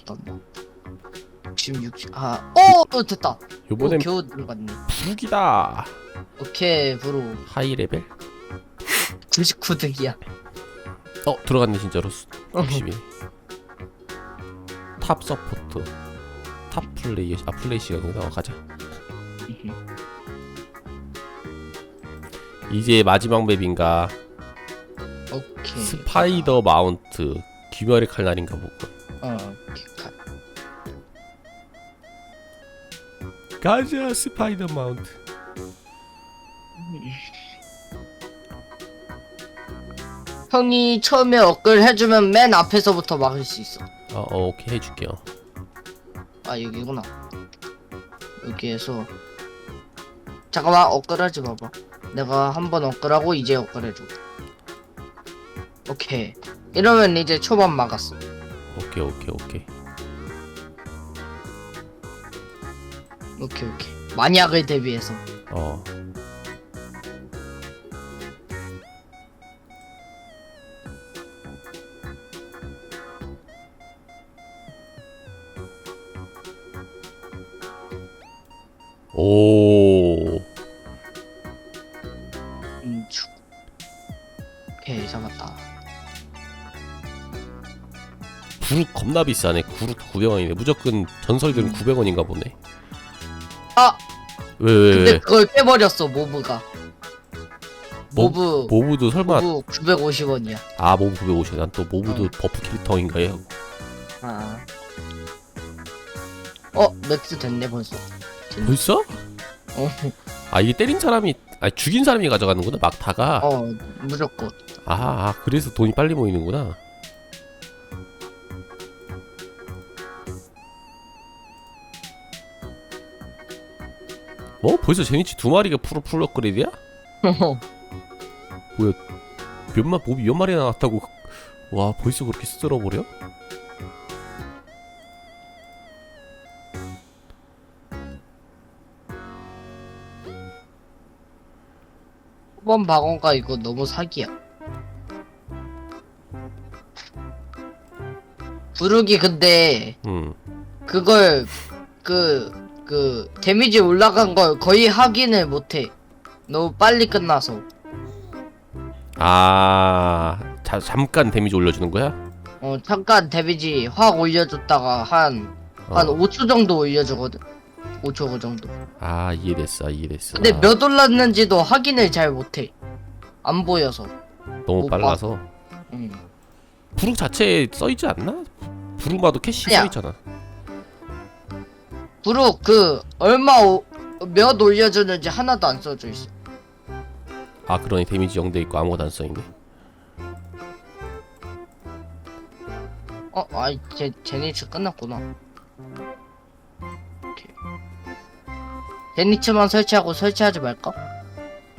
잠깐만. 지금 60. 아, 어, 어 됐다. 어, 요번엔 겨우 들어갔네. 부기다 오케이, 브로. 하이 레벨 99등이야. 어 들어갔네 진짜로 확실히 탑 서포트 탑 플레이어 아 플레이시가 여기다 어, 가자 이제 마지막 맵인가 오케이. 스파이더 마운트 귀멸의 칼날인가 보고 어, 오케이. 가- 가자 스파이더 마운트 형이 처음에 업글 해주면 맨 앞에서부터 막을 수 있어. 어, 어 오케이 해줄게요 아 여기구나. 여기에서 잠깐만 업글하지 마봐. 내가 한번 업글하고 이제 업글해줘. 오케이. 이러면 이제 초반 막았어. 오케이 오케이 오케이 오케이 오케이. 만약을 대비해서. 어 오, 음, 축. 오케이 잡았다. 구룩 겁나 비싸네. 구룩 900원이네. 무조건 전설들은 900원인가 보네. 아 왜, 왜, 근데 왜? 그걸 빼버렸어 모브가. 모- 모브 모브도 설마, 모브 950원이야. 아, 모브 950원. 난또 모브도 어. 버프 캐릭터인가 해. 아. 어 맥스 됐네 벌써. 벌써? 어, 아, 이게 때린 사람이, 아, 죽인 사람이 가져가는구나, 막다가. 어 무조건. 아, 아, 그래서 돈이 빨리 모이는구나. 뭐? 벌써 제니치 두 마리가 프로 풀 업그레이드야? 몇마 몹이 몇 마리나 나왔다고 와 벌써 그렇게 쓸어버려? 초반 방어가 이거 너무 사기야. 부르기 근데 응 그걸 그, 그, 데미지 올라간 걸 거의 확인을 못해. 너무 빨리 끝나서. 아 자, 잠깐 데미지 올려주는 거야? 어, 잠깐 데미지 확 올려줬다가 한, 어. 한 5초 정도 올려주거든. 5초 그 정도. 아 이해됐어 이해됐어 근데 아, 몇 올랐는지도 확인을 잘 못해. 안 보여서. 너무 못 빨라서 응. 부룩 자체에 써있지 않나? 부룩 봐도 캐시 아니야. 써있잖아 부룩, 그, 얼마, 오, 몇 올려주는지 하나도 안 써져 있어. 아 그러네 데미지 0돼 있고 아무것도 안 써있네 어, 아이, 제, 제니츠 끝났구나. 오케이. 제니츠만 설치하고 설치하지 말까?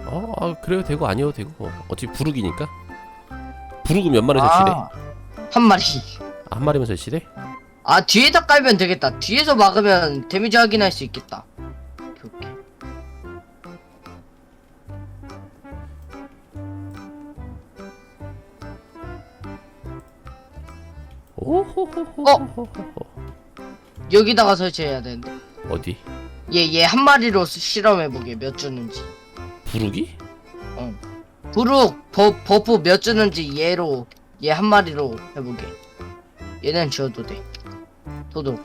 어 아, 그래도 되고 아니어도 되고 어차피 부룩이니까 부룩은 몇 마리 설치돼? 아, 한 마리. 아, 한 마리만 설치돼? 아, 뒤에다 깔면 되겠다. 뒤에서 막으면 데미지 확인할 수 있겠다. 오케이, 오케이. 오호호호 여기다가 설치해야 되는데. 어디? 얘, 얘 한 마리로 시- 실험해보게. 몇 주는지. 부룩이? 부룩, 버, 버프 몇 주는지 얘로, 얘 한 마리로 해보게. 얘는 지워도 돼. 도둑이.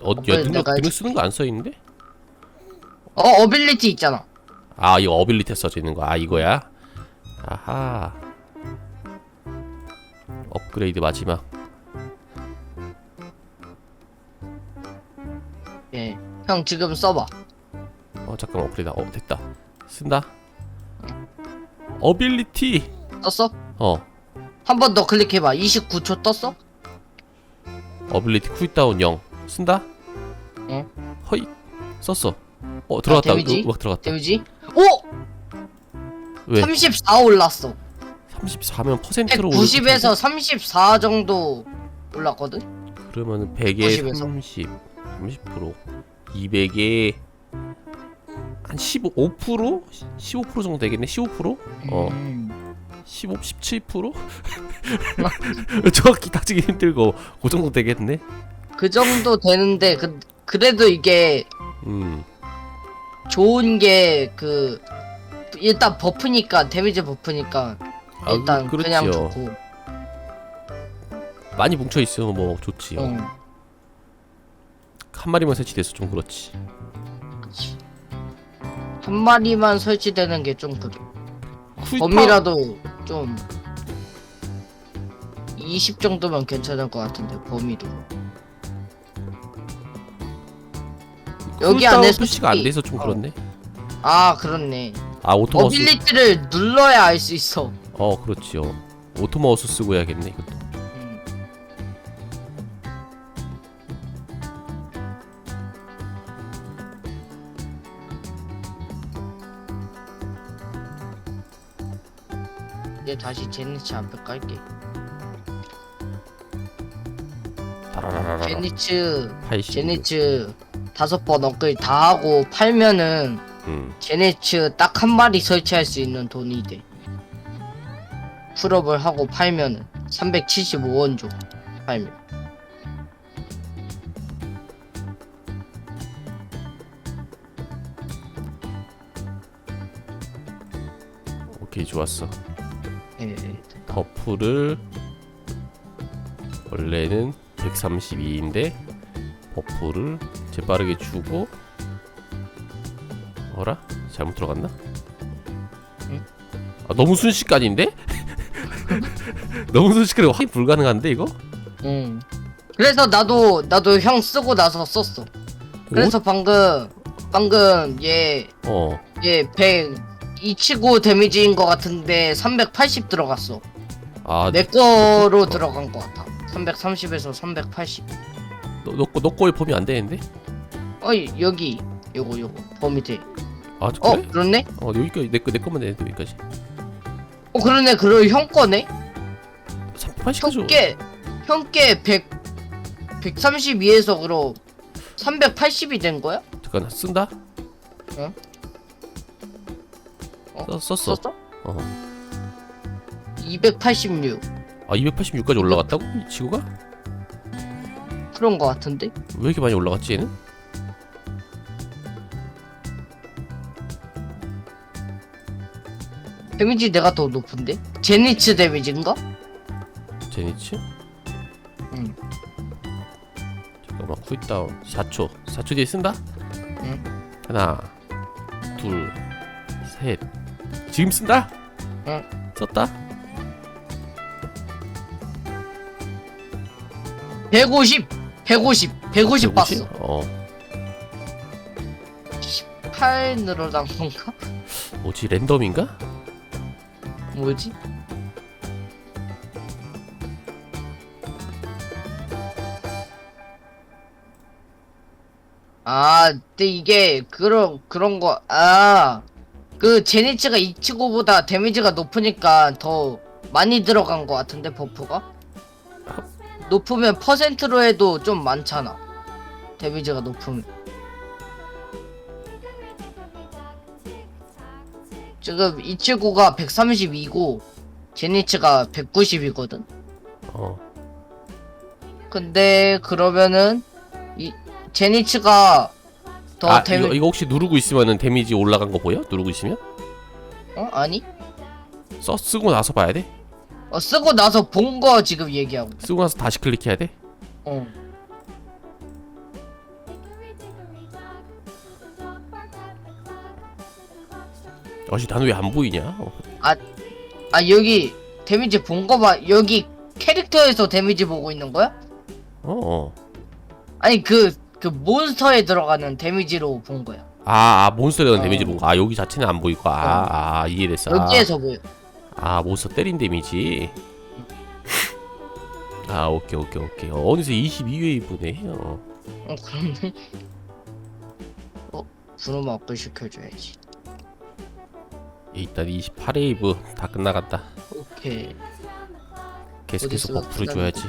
어, 야, 내가 능력 해줄게. 쓰는 거 안 써있는데? 어, 어빌리티 있잖아. 아 이거 어빌리티 써져 있는 거. 아 이거야? 아하. 업그레이드 마지막. 예. 형 지금 써봐. 어 잠깐 업그레이드. 어 됐다. 쓴다. 어빌리티. 떴어? 어. 한 번 더 클릭해봐. 29초 떴어? 어빌리티 쿨다운 0. 쓴다. 응. 허이. 썼어. 어 들어갔다. 데미지? 음악 들어갔다. 데미지? 오! 왜? 34 올랐어. 34면 퍼센트로 190에서 34 정도 올랐거든? 그러면은 100에 90에서. 30, 30%, 200에 한 15, 5%? 15% 정도 되겠네. 15%? 어. 음. 15, 17%? 정확히 따지기 힘들고 그 정도 되겠네. 그 정도 되는데 그 그래도 이게 음. 좋은 게 그 일단 버프니까 데미지 버프니까 아, 일단 그- 그냥 그렇지요. 좋고 많이 뭉쳐 있으면 뭐 좋지. 요 응. 한 마리만 설치돼서 좀 그렇지. 그치. 한 마리만 설치되는 게 좀 그래 범위라도 좀 20 정도면 괜찮을 것 같은데 범위도 여기 안에 표시가 안 돼서 좀 어. 그렇네. 아 그렇네 아 오토마우스. 어빌리티를 눌러야 알 수 있어 어 그렇지요. 오토마우스 쓰고 해야겠네 이것도. 이제 다시 제니츠 앞에 깔게. 따라라라라. 제니츠, 80. 제니츠 다섯 번 업그레이드 다 하고 팔면은 음. 제니츠 딱 한 마리 설치할 수 있는 돈이 돼. 풀업을 하고 팔면은 375원 줘. 팔면. 오케이 좋았어. 버프를 원래는 132인데 버프를 재빠르게 주고 어라? 잘못 들어갔나? 응? 아 너무 순식간인데? 너무 순식간에 확인 불가능한데 이거? 응. 그래서 나도 나도 형 쓰고 나서 썼어. 그래서 방금 방금 얘 어. 얘 100, 이치고 데미지인 것 같은데 380 들어갔어. 아, 내 거로 들어간 것 같아. 330에서 380. 너, 너, 거- 너 거에 범위 안 되는데? 어이 여기 요거 요거 범위 돼. 아, 어 그래? 그렇네? 어, 여기까지 내 거, 내 거만 되는데 여기까지. 어 그러네 그리고 형 거네? 380까지. 형께 형께 100 132에서 그럼 380이 된 거야? 잠깐 쓴다? 응? 어? 써, 썼어. 썼어? 어. 286 아, 286까지 올라갔다고? 이 지구가? 그런 거 같은데? 왜 이렇게 많이 올라갔지 얘는? 데미지 내가 더 높은데? 제니츠 데미지인가? 제니츠? 응. 잠깐만 쿨다운 4초 4초 뒤에 쓴다? 응. 하나 둘셋 지금 쓴다? 응. 썼다? 150 150 150 봤어 어 8 늘어난 건가? 뭐지 랜덤인가? 뭐지? 아, 근데 이게 그런 그런 거 아. 그 제니츠가 이치고보다 데미지가 높으니까 더 많이 들어간 거 같은데 버프가? 높으면 퍼센트로 해도 좀 많잖아. 데미지가 높으면. 지금 이치고가 132고 제니츠가 190이거든. 어 근데 그러면은 이 제니츠가 더 아, 데미 이거, 이거 혹시 누르고 있으면은 데미지 올라간 거 보여? 누르고 있으면? 어 아니 써 쓰고 나서 봐야 돼? 어 쓰고 나서 본 거 지금 얘기하고 쓰고 나서 다시 클릭해야 돼? 어 아씨 나는 왜안 보이냐? 어. 아 여기 데미지 본 거 봐 여기 캐릭터에서 데미지 보고 있는 거야? 어, 어. 아니 그 그 몬스터에 들어가는 데미지로 본 거야 아, 아 몬스터에 대한 어. 데미지 보고 아 여기 자체는 안 보이고 아, 아 이해됐어 아. 여기에서 보여 아 몬스터 때린 데미지. 아 오케이 오케이 오케이. 어, 어느새 22회 보네. 어. 어 그렇네. 어 브로마 업글 시켜줘야지. 일단 28웨이브 다 끝나갔다. 오케이. 계속해서 버프를? 줘야지.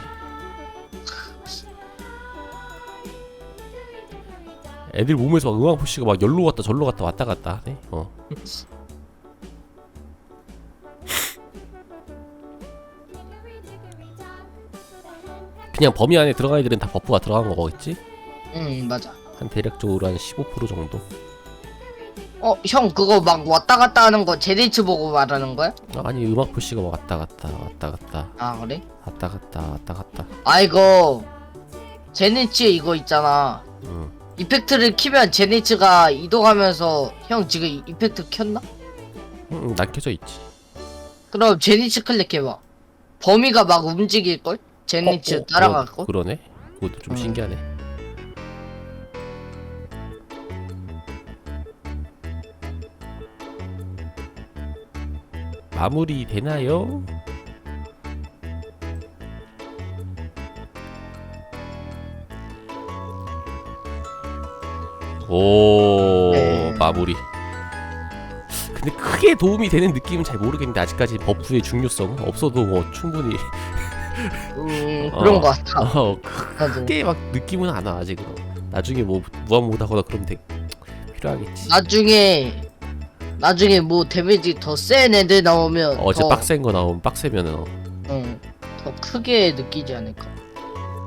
애들 몸에서 막 응왕 푸시가 막 열로 갔다 절로 갔다 왔다 갔다 하네. 어 그냥 범위 안에 들어간 애들은 다 버프가 들어간 거겠지? 응 맞아 한 대략적으로 한 15% 정도? 어 형 그거 막 왔다 갔다 하는 거 제니츠 보고 말하는 거야? 아니 음악 표시가 막 왔다 갔다 왔다 갔다 아 그래? 왔다 갔다 왔다 갔다 아 이거 제니츠 이거 있잖아 응. 이펙트를 키면 제니츠가 이동하면서 형 지금 이- 이펙트 켰나? 응, 응, 난 켜져 있지 그럼 제니츠 클릭해봐 범위가 막 움직일걸? 제니츠 어, 어, 따라갈걸? 그러, 그러네 그것도 좀 음. 신기하네 마무리 되나요? 오 네. 마무리 근데 크게 도움이 되는 느낌은 잘 모르겠는데 아직까지 버프의 중요성은 없어도 뭐 충분히 음 그런 어. 거 같아. 어, 나도 크게 막 느낌은 안 와 아직은. 나중에 뭐 무한모드하거나 그러면 되 필요하겠지. 나중에 나중에 뭐 데미지 더 센 애들 나오면 어제 더, 빡센 거 나오면 빡세면은 어. 응, 더 크게 느끼지 않을까